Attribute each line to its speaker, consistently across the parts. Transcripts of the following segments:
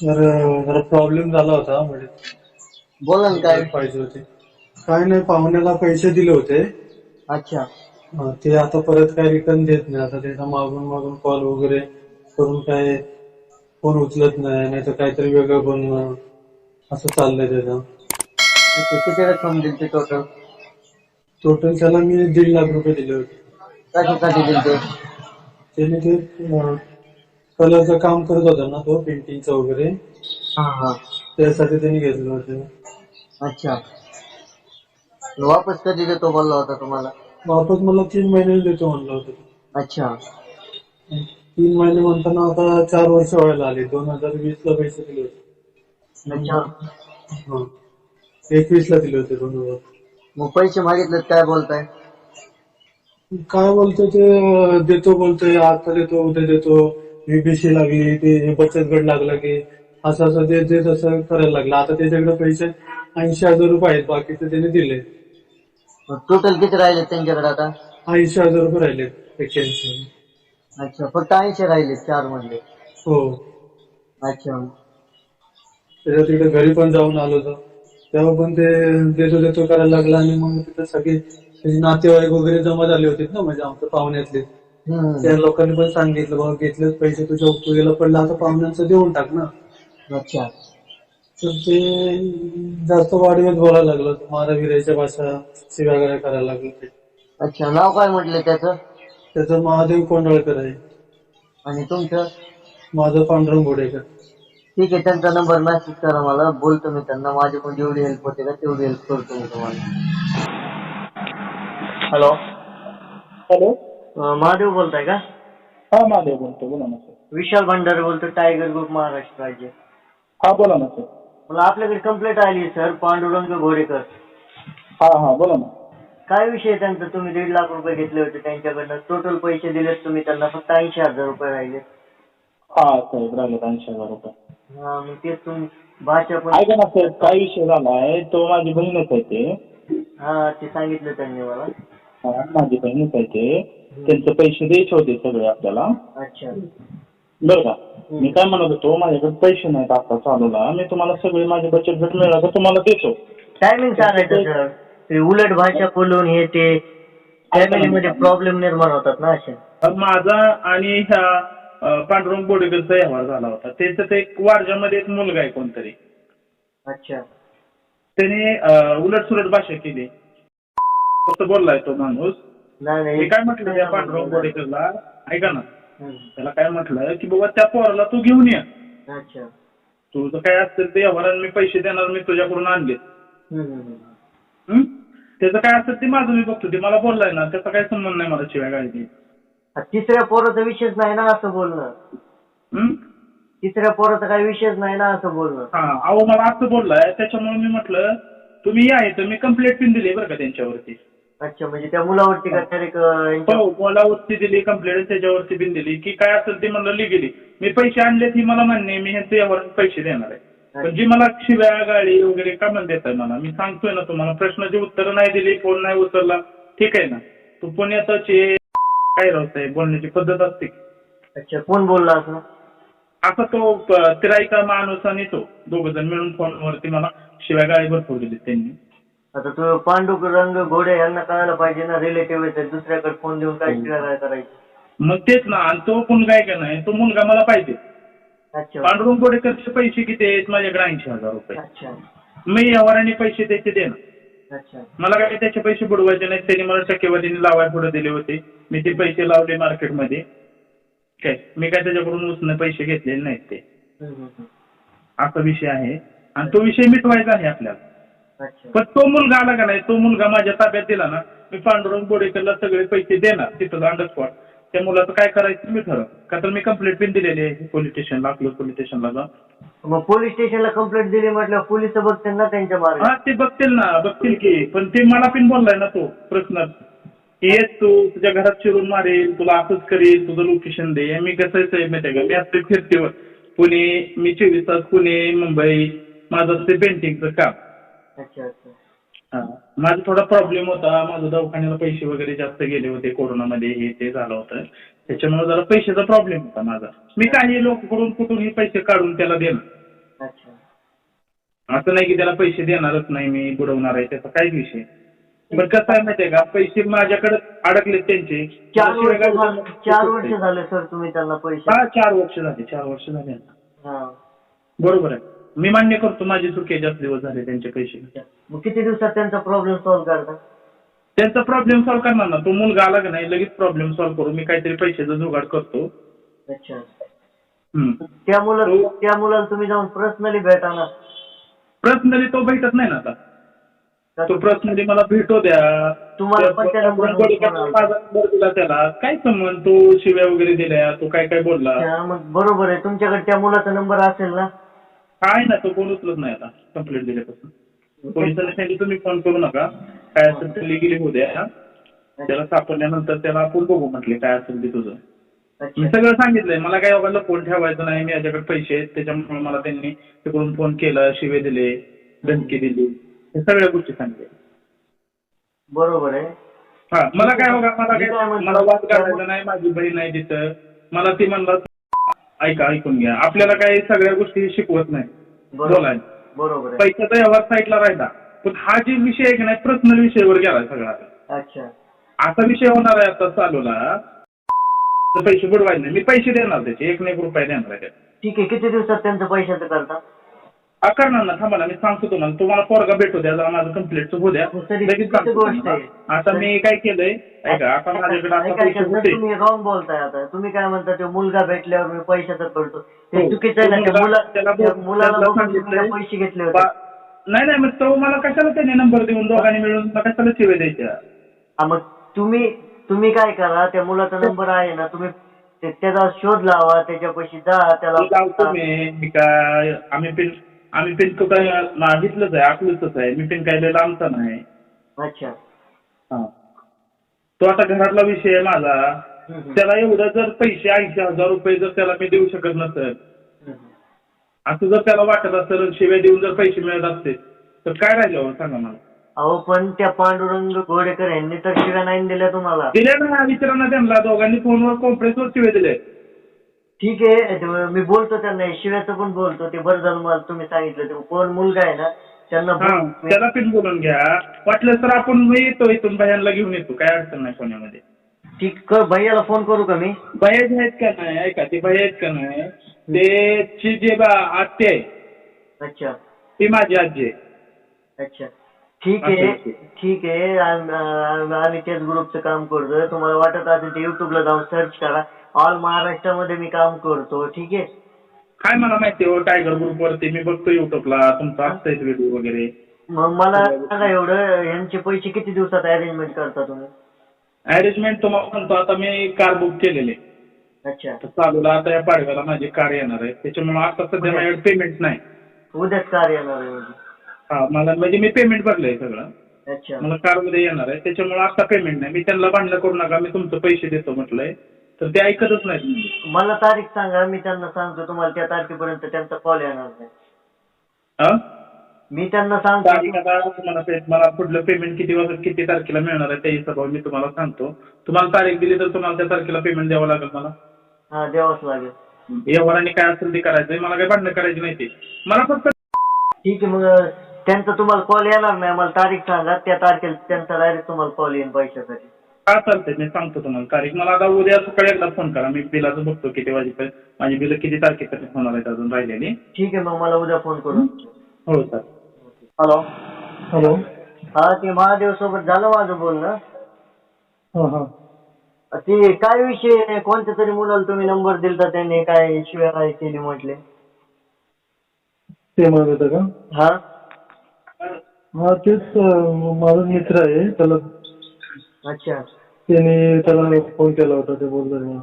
Speaker 1: तर जरा प्रॉब्लेम झाला होता म्हणजे
Speaker 2: बोला ना काय?
Speaker 1: पाहिजे होते. काय नाही पाहुण्याला पैसे दिले होते.
Speaker 2: अच्छा.
Speaker 1: अं, ते आता परत काय रिटर्न देत नाही. आता त्याचा मागून मागून कॉल वगैरे करून काय फोन उचलत नाही नाही तर काहीतरी वेगळं बोलणं असं चाललंय त्याचं.
Speaker 2: अच्छा, किती रक्कम दिली टोटल
Speaker 1: टोटल त्याला मी दीड लाख रुपये दिले होते.
Speaker 2: कशासाठी दिली ते
Speaker 1: त्याने ते कलरचं काम करत होता ना तो पेंटिंगचं वगैरे?
Speaker 2: हा हा.
Speaker 1: त्यासाठी त्यांनी घेतलं होतं.
Speaker 2: अच्छा. वापस कधी देतो बोलला होता तुम्हाला?
Speaker 1: वापस मला तीन महिने देतो म्हणलं होतं.
Speaker 2: अच्छा.
Speaker 1: तीन महिने म्हणताना आता चार वर्ष व्हायला आले. दोन हजार वीस ला पैसे दिले होते.
Speaker 2: अच्छा.
Speaker 1: हा. एकवीस ला दिले होते दोन हजार.
Speaker 2: मग पैसे मागितले काय बोलताय?
Speaker 1: काय बोलतो ते अं, देतो बोलतोय आता देतो उद्या देतो. बीबीसी लागली ते बचत गट लागला की असं असं देत देत असं करायला लागलं. आता त्याच्याकडे पैसे ऐंशी हजार रुपये आहेत बाकीचे त्याने दिले.
Speaker 2: टोटल किती राहिले त्यांच्याकडे आता?
Speaker 1: ऐंशी हजार रुपये राहिले एक्क्याऐंशी
Speaker 2: अच्छा फक्त ऐंशी राहिले चार मधले
Speaker 1: हो.
Speaker 2: अच्छा.
Speaker 1: त्याच्या तिकडे घरी पण जाऊन आलो होतो. तेव्हा पण ते देतो देतो करायला लागला आणि मग तिथे सगळे नातेवाईक वगैरे जमा झाले होते ना म्हणजे आमच्या पाहुण्यातले. त्या लोकांनी पण सांगितलं बाबा घेतलेच पैसे तुझ्या उपयोगाला पडला आता पाहुण्यांचं देऊन टाक ना.
Speaker 2: अच्छा.
Speaker 1: तर ते जास्त वाढवत बोलायला लागलं. मारा विरायच्या भाषा शिव्यागाळ्या करायला लागलं ते.
Speaker 2: अच्छा नाव काय म्हटलं त्याचं?
Speaker 1: त्याचं महादेव कोंडळकर आहे.
Speaker 2: आणि तुमचं?
Speaker 1: माझं पांडुरंग घोडेकर.
Speaker 2: ठीक आहे त्यांचा नंबर मेसेज करा मला. बोलतो मी त्यांना. माझ्याकडून जेवढी हेल्प होते का तेवढी हेल्प करतो मी तुम्हाला. हॅलो
Speaker 3: हॅलो
Speaker 2: महादेव बोलताय का?
Speaker 3: हा महादेव बोलतो. बोला ना सर.
Speaker 2: विशाल भंडारे बोलतो टायगर ग्रुप महाराष्ट्र राज्य.
Speaker 3: हा बोला ना सर.
Speaker 2: मला आपल्याकडे कंप्लेंट आली सर पांडुरंग घोडेकर.
Speaker 3: हा हा बोला ना.
Speaker 2: काय विषय आहे त्यांचा? तुम्ही दीड लाख रुपये घेतले होते त्यांच्याकडनं. टोटल पैसे दिलेत तुम्ही त्यांना फक्त ऐंशी हजार रुपये राहिले.
Speaker 3: हा साहेब राहिले ऐंशी हजार रुपये.
Speaker 2: हा मग तेच तुम्ही भाषा पण
Speaker 3: ऐका ना सर काय विषय झालाय तो माझी बहीणच आहे ते.
Speaker 2: हा ते सांगितलं त्यांनी मला.
Speaker 3: माझी बहीणच आहे ते. त्यांचे पैसे द्यायचे होते सगळे आपल्याला.
Speaker 2: अच्छा.
Speaker 3: बरं का? मी काय म्हणत होतो माझ्याकडे पैसे नाहीत आता चालूला. मी तुम्हाला सगळे माझे बचत गट मिळाला तर तुम्हाला देतो.
Speaker 2: टायमिंग सांगायचं सर ते उलट भाषा बोलून हे ते फॅमिलीमध्ये प्रॉब्लेम निर्माण होतात ना असे.
Speaker 3: तर माझा आणि ह्या अं, पांडुरंग बोडेकरचा व्यवहार झाला होता. त्याचं ते एक वारजामध्ये एक मुलगा आहे कोणतरी.
Speaker 2: अच्छा.
Speaker 3: त्याने उलट सुलट भाषा केली. फक्त बोललाय तो माणूस.
Speaker 2: नाही
Speaker 3: मी काय म्हटलं त्या पांडुरंग बोडेकरला? ऐका ना.
Speaker 2: हम्म.
Speaker 3: त्याला काय म्हटलं की बाबा त्या पोराला तू घेऊन ये.
Speaker 2: अच्छा.
Speaker 3: तुझं काय असेल ते व्यवहाराने मी पैसे देणार मी तुझ्याकडून आणले
Speaker 2: हम्म, हम्म, हम्म.
Speaker 3: हं? त्याचं काय असेल ते माझं मी बघतो. ते मला बोललाय ना त्याचा काही संबंध नाही मला शिवाय काय
Speaker 2: हा, तिसऱ्या पोराचा विषयच नाही ना असं बोलणं.
Speaker 3: हं?
Speaker 2: तिसऱ्या पोराचा काही विषयच नाही ना असं बोलणं.
Speaker 3: हा अहो मला असं बोललाय. त्याच्यामुळे मी म्हटलं तुम्ही या इथं. मी कंप्लेंट पण दिली बरं का त्यांच्यावरती.
Speaker 2: अच्छा म्हणजे त्या मुलावरती
Speaker 3: हो. मला वरती दिली कंप्लेंट त्याच्यावरती बिन दिली. की काय असेल ते म्हणलं लिगली. मी पैसे आणलेत ही मला मान्य आहे मी ह्यांचे यावर पैसे देणार आहे. पण जी मला शिव्या गाडी वगैरे का म्हणून देत आहे मला? मी सांगतोय ना तुम्हाला प्रश्नाची उत्तरं नाही दिली फोन नाही उचलला. ठीक आहे ना? तू पुण्यातच काय राहत बोलण्याची पद्धत असते.
Speaker 2: अच्छा कोण बोलला असं?
Speaker 3: असा तो तिराईचा माणूस आणि तो. दोघ जण मिळून फोनवरती मला शिव्या गाडी भरपूर दिली त्यांनी.
Speaker 2: आता तो पांडुरंग घोडे यांना कळायला पाहिजे ना रिलेटिव्ह दुसऱ्याकडे फोन देऊन काय काय करायचं
Speaker 3: मग तेच ना आणि तो मुलगा आहे का नाही तो मुलगा मला पाहिजे.
Speaker 2: अच्छा.
Speaker 3: पांडुरंग गोडेकरचे पैसे किती आहेत? माझ्याकडे ऐंशी हजार रुपये.
Speaker 2: अच्छा.
Speaker 3: मी यावराने पैसे त्याचे देणार.
Speaker 2: अच्छा.
Speaker 3: मला काय त्याचे पैसे बुडवायचे नाहीत? त्यांनी मला टक्केवारीने लावाय पुढे दिले होते. मी ते पैसे लावले मार्केटमध्ये. काय? मी काय त्याच्याकडून उसने पैसे घेतलेले नाहीत ते.
Speaker 2: हम्म, हम्म, हम्म.
Speaker 3: असा विषय आहे. आणि तो विषय मिटवायचा आहे आपल्याला. पण तो मुलगा आला का नाही तो मुलगा माझ्या ताब्यात दिला ना मी पांडुरंग बोडेकरला सगळे पैसे देणार तिथं अंडर स्पॉट त्या मुलाचं काय करायचं मी ठरव का तर मी कंप्लेंट पण दिलेली आहे पोलीस स्टेशनला अकलूज पोलीस स्टेशनला जाऊन.
Speaker 2: मग पोलीस स्टेशनला कंप्लेंट दिली म्हटलं पोलीस बघतील ना त्यांच्या मार्ग
Speaker 3: हा ते बघतील ना बघतील की. पण ते मला पण बोललाय ना तो प्रश्न. येस तू तुझ्या घरात शिरून मारेल तुला असंच करेल तुझं लोकेशन दे. मी कसं आहे माहिती आहे का मी असते फिरतेवर. पुणे मी चोवीस तास पुणे मुंबई माझं असते पेंटिंगचं काम.
Speaker 2: अच्छा अच्छा.
Speaker 3: हा. माझा थोडा प्रॉब्लेम होता. माझं दवाखान्याला पैसे वगैरे जास्त गेले होते कोरोनामध्ये हे ते झालं होतं. त्याच्यामुळे जरा पैशाचा प्रॉब्लेम होता माझा. मी काही लोकांकडून कुठूनही पैसे काढून त्याला देणार.
Speaker 2: अच्छा.
Speaker 3: असं नाही की त्याला पैसे देणारच नाही मी बुडवणार आहे त्याचा काहीच विषय पण कसं आहे माहितीये का? पैसे माझ्याकडे अडकलेत त्यांचे.
Speaker 2: चार वर्ष झालं चार वर्ष झाले सर तुम्ही त्यांना पैसे.
Speaker 3: हा चार वर्ष झाले चार वर्ष झाले आता.
Speaker 2: हा.
Speaker 3: बरोबर आहे. मी मान्य करतो माझी चुकी जास्त दिवस झाले त्यांचे पैसे.
Speaker 2: मग किती दिवसात त्यांचा प्रॉब्लेम सॉल्व्ह करता?
Speaker 3: त्यांचा प्रॉब्लेम सॉल्व्ह करणार ना तो मुलगा आला का नाही लगेच प्रॉब्लेम सॉल्व्ह करू मी काहीतरी पैशाचा जुगाड करतो.
Speaker 2: अच्छा.
Speaker 3: हम्म.
Speaker 2: त्या मुला त्या मुलाला तुम्ही जाऊन पर्सनली भेटा ना.
Speaker 3: पर्सनली तो भेटत नाही ना आता. तो पर्सनली मला भेटो द्या.
Speaker 2: तुम्हाला पण त्या number वर
Speaker 3: त्या-
Speaker 2: फोन आला.
Speaker 3: माझा number दिला त्याला. काय संबंध? तो शिव्या वगैरे दिल्या तो काय काय बोलला?
Speaker 2: मग बरोबर आहे. तुमच्याकडे त्या मुलाचा नंबर असेल ना
Speaker 3: काय ना तो कोण उचलत नाही आता कंप्लेंट दिल्यापासून. पोलिसांनी सांगितलं तुम्ही फोन करू नका. काय असेल ते लिगली होऊ द्या. त्याला सापडल्यानंतर त्याला आपण बघू म्हटले काय असेल ते तुझं. मी सगळं सांगितलंय. मला काय बाबा फोन ठेवायचं नाही. मी याच्याकडे पैसे आहेत. त्याच्यामुळे मला त्यांनी तिकडून फोन केला शिवे दिले धमकी दिली. हे सगळ्या गोष्टी सांगितल्या.
Speaker 2: बरोबर आहे.
Speaker 3: हा मला काय बघा मला
Speaker 2: काय?
Speaker 3: मला वाद काढायचा नाही. माझी बहीण नाही तिथं. मला ती म्हणला ऐका ऐकून घ्या. आपल्याला काही सगळ्या गोष्टी शिकवत नाही.
Speaker 2: बरोबर आहे.
Speaker 3: पैशाचा व्यवहार साईडला राहिला. पण हा जे विषय आहे की नाही पर्सनल विषयावर गेला सगळा.
Speaker 2: अच्छा.
Speaker 3: असा विषय होणार आहे आता चालूला. तर पैसे बुडवायचे नाही. मी पैसे देणार त्याचे. एक नाही एक रुपये देणार आहे. त्याचे.
Speaker 2: ठीक आहे किती दिवसात त्यांचं पैशाचं करता?
Speaker 3: हा, करणार ना थांबा ना मी सांगतो तुम्हाला तुम्हाला पोरगा भेटू द्या जरा माझं कंप्लीट होऊ द्या
Speaker 2: हो, तरी
Speaker 3: लगेच
Speaker 2: किती
Speaker 3: सांगतो
Speaker 2: गोष्ट
Speaker 3: तुम्हाला.
Speaker 2: आहे?
Speaker 3: आता मी काय केलंय ऐका आता माझ्याकडे आता
Speaker 2: ऐका,
Speaker 3: पैसे
Speaker 2: ऐका, सर,
Speaker 3: होते
Speaker 2: तुम्ही रॉंग बोलताय आता तुम्ही काय म्हणता ते मुलगा भेटल्यावर मी पैशाचं करतो ते
Speaker 3: हो.
Speaker 2: चुकीचं आहे ना त्या
Speaker 3: मुलगा-
Speaker 2: मुला
Speaker 3: त्याला
Speaker 2: त्या
Speaker 3: बोल-
Speaker 2: मुलाला
Speaker 3: त्याला
Speaker 2: बघून तुम्ही
Speaker 3: सांगितलंय,
Speaker 2: पैसे घेतले होते
Speaker 3: बा- नाही नाही मग तो मला कशाला त्याने नंबर देऊन दोघांनी मिळून मला कशाला शिवे द्यायच्या
Speaker 2: हा, मग तुम्ही तुम्ही काय करा त्या मुलाचा नंबर आहे ना तुम्ही ते- त्याचा शोध लावा त्याच्यापाशी जा
Speaker 3: लावतो
Speaker 2: त्याला
Speaker 3: मी मी काय आम्ही पिन आम्ही पिन तो काय मागितलंच आहे आपलंच आहे. मी पिन काय आमचा नाही.
Speaker 2: अच्छा.
Speaker 3: हा. तो आता घरातला विषय आहे माझा.
Speaker 2: हम्म, हम्म.
Speaker 3: त्याला एवढं जर पैसे ऐंशी हजार रुपये जर त्याला मी देऊ शकत नसेल
Speaker 2: हम्म.
Speaker 3: असं जर त्याला वाटत असेल शिव्या देऊन जर पैसे मिळत असते तर काय राहिलं हो? सांगा मला.
Speaker 2: अहो पण त्या पांडुरंग घोडेकर यांनी तर शिव्या नाही दिल्या तुम्हाला.
Speaker 3: दिले ना विचारांना त्यांना. दोघांनी फोनवर कॉन्फरन्सवर शिवे दिले
Speaker 2: ठीक आहे मी बोलतो त्यांना शिव्याचं पण बोलतो ते बरं झालं मला तुम्ही सांगितलं ते कोण मुलगा आहे ना त्यांना बोल-
Speaker 3: त्याला पिन बोलून घ्या. वाटलं तर आपण मी येतो इथून भयांना घेऊन येतो काय अडचण नाही पुण्यामध्ये.
Speaker 2: ठीक कर भैयाला फोन करू का मी?
Speaker 3: भैयाच आहेत का नाही ऐका ते भैया आहेत का नाही ते ची जे बा आत्या आहे.
Speaker 2: अच्छा.
Speaker 3: ती माझी आजी आहे.
Speaker 2: अच्छा. ठीक आहे
Speaker 3: अच्छा, अच्छा.
Speaker 2: ठीक आहे आम- आम- आम्ही तेच ग्रुपचं काम करतोय. तुम्हाला वाटत असेल ते युट्यूबला जाऊन सर्च करा. ऑल महाराष्ट्रामध्ये मी काम करतो ठीक आहे?
Speaker 3: काय मला माहिती हो टायगर ग्रुप वरती. मी बघतो युट्यूबला तुमचं असतंय व्हिडिओ वगैरे.
Speaker 2: मग मला सांगा एवढं यांचे पैसे किती दिवसात अरेंजमेंट करता तुम्ही?
Speaker 3: अरेंजमेंट तुम्हाला म्हणतो आता मी कार बुक केलेली. आहे.
Speaker 2: अच्छा.
Speaker 3: तर चालूला आता या पाडव्याला माझी कार येणार आहे. त्याच्यामुळे आता सध्या माझ्याकडे पेमेंट नाही.
Speaker 2: उद्याच कार येणार आहे म्हणजे.
Speaker 3: हा मला म्हणजे मी पेमेंट भरलंय सगळं.
Speaker 2: अच्छा.
Speaker 3: मला कारमध्ये येणार आहे. त्याच्यामुळे आता पेमेंट नाही. मी त्यांना भांडणं करू नका मी तुमचं पैसे देतो म्हटलंय. तर ते ऐकतच नाहीत.
Speaker 2: मला तारीख सांगा मी त्यांना सांगतो तुम्हाला त्या तारखेपर्यंत त्यांचा कॉल येणार नाही.
Speaker 3: हा?
Speaker 2: मी त्यांना
Speaker 3: तारीख
Speaker 2: सांगतो
Speaker 3: आता तुम्हाला पे- मला पुढलं पेमेंट किती वाजता किती तारखेला मिळणार आहे त्या हिशोबावर मी तुम्हाला सांगतो. तुम्हाला तारीख दिली तर तुम्हाला त्या तारखेला पेमेंट द्यावं लागेल मला.
Speaker 2: हा द्यावंच लागेल.
Speaker 3: व्यवहाराने काय असेल ते करायचंय मला काही भांडणं करायची नाही ते. मला फक्त
Speaker 2: ठीक आहे मग त्यांचा तुम्हाला कॉल येणार नाही मला तारीख सांगा त्या तारखेला त्यांचा डायरेक्ट तुम्हाला कॉल येईल पैशासाठी.
Speaker 3: काय चालतंय मी सांगतो तुम्हाला. तारीख मला आता उद्या सकाळी एकदा फोन करा. मी बिलाचं बघतो किती वाजेपर्यंत माझी बिलं किती तारखेपर्यंत होणार आहेत अजून राहिलेली.
Speaker 2: ठीक आहे मग मला उद्या फोन करू.
Speaker 3: हो? सर
Speaker 2: हॅलो
Speaker 1: हॅलो
Speaker 2: हा ते महादेव सोबत झालं माझं बोलणं.
Speaker 1: हा हा.
Speaker 2: ते काय विषय कोणत्या तरी मुलाला तुम्ही नंबर दिलता त्याने? काय शिवाय केली म्हटले?
Speaker 1: ते म्हणत होतं का?
Speaker 2: हा?
Speaker 1: हा तेच अं, माझा मित्र आहे. त्याला
Speaker 2: अच्छा.
Speaker 1: त्याने त्याला फोन केला होता ते बोलतो मला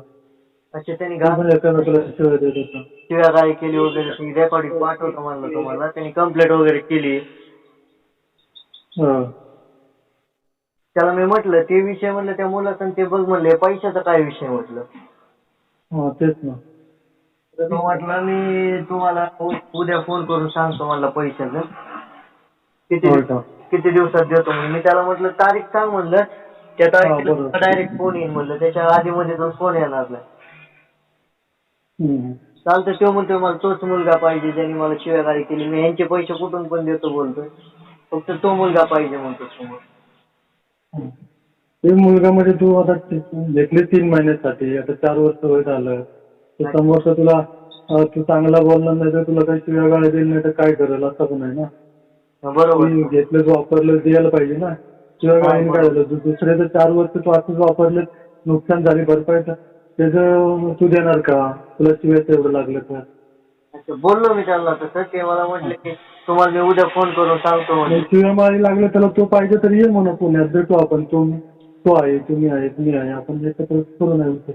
Speaker 2: अच्छा त्यांनी
Speaker 1: पण एकामेकाला शिवाय देत होता.
Speaker 2: शिवाय काय केली वगैरे रेकॉर्डिंग पाठवतो म्हणलं तुम्हाला. त्यांनी कंप्लेंट वगैरे केली.
Speaker 1: हा.
Speaker 2: त्याला मी म्हटलं ते विषय म्हणलं त्या मुलाचं आणि ते बघ म्हणले पैशाचा काय विषय म्हटलं?
Speaker 1: हा तेच ना.
Speaker 2: तर तो म्हटलं मी तुम्हाला उद्या फोन करून सांगतो मला पैशाचं. किती
Speaker 1: का?
Speaker 2: किती दिवसात देतो मी त्याला म्हटलं तारीख सांग म्हणलं. त्या तारीखेला. डायरेक्ट फोन येईल म्हणलं. त्याच्या आधी मध्ये जाऊन फोन येणार नाही. चालतं तो म्हणतोय मला तोच मुलगा पाहिजे. ज्याने मला शिव्यागाळी केली. मी यांचे पैसे कुठून पण देतो बोलतोय. फक्त तो मुलगा पाहिजे म्हणतो समोर.
Speaker 4: ते मुलगा म्हणजे तू आता घेतले तीन महिन्यासाठी. आता चार वर्ष वय झालं. तर समोरचा तुला अं, तू चांगला बोलणार नाही तर तुला काही शिव्या गाळ्या देईल नाही तर काय करेल असं पण आहे ना.
Speaker 2: बरोबर.
Speaker 4: तू घेतलं वापरलं द्यायला पाहिजे ना. शिवाय गाडीने काय झालं दु- दुसरे तर चार वर्ष तू असंच वापरले नुकसान झाली भरपाई तर त्याचं तू देणार का? तुला शिवायचं एवढं लागलं तर.
Speaker 2: अच्छा बोललो मी त्यांना तसं ते मला म्हटले की तुम्हाला मी उद्या फोन करून सांगतो म्हणे.
Speaker 4: शिवाय मारी लागलं त्याला तो पाहिजे तर ये म्हणा पुण्यात भेटू आपण. तो तो आहे तुम्ही आहे मी आहे आपण एकत्र करू नाही विषय.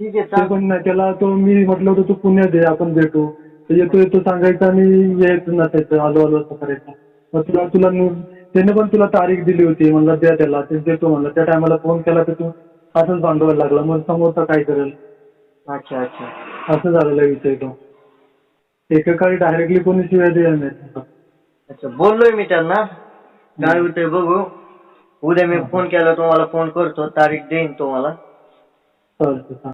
Speaker 2: ठीक आहे
Speaker 4: ते पण नाही त्याला तो मी म्हटलं होतं तू पुण्यात ये आपण भेटू. तर येतो येतो सांगायचं आणि यायचं नसायचं आलो आलो असं करायचं. मग तुला तुला नु- त्याने पण तुला तारीख दिली होती म्हणलं द्या त्याला ते देतो म्हणलं. त्या टायमाला फोन केला तर तू असंच भांडवायला लागला. मग समोरचा काय करेल?
Speaker 2: अच्छा अच्छा.
Speaker 4: असं झालेला विषय तो. एकेकाळी डायरेक्टली कोणी शिवाय द्यायला नाही
Speaker 2: अच्छा बोललोय मी त्यांना. काय होतंय बघू. उद्या मी फोन केला तुम्हाला फोन करतो. तारीख देईन तुम्हाला.
Speaker 4: चालतं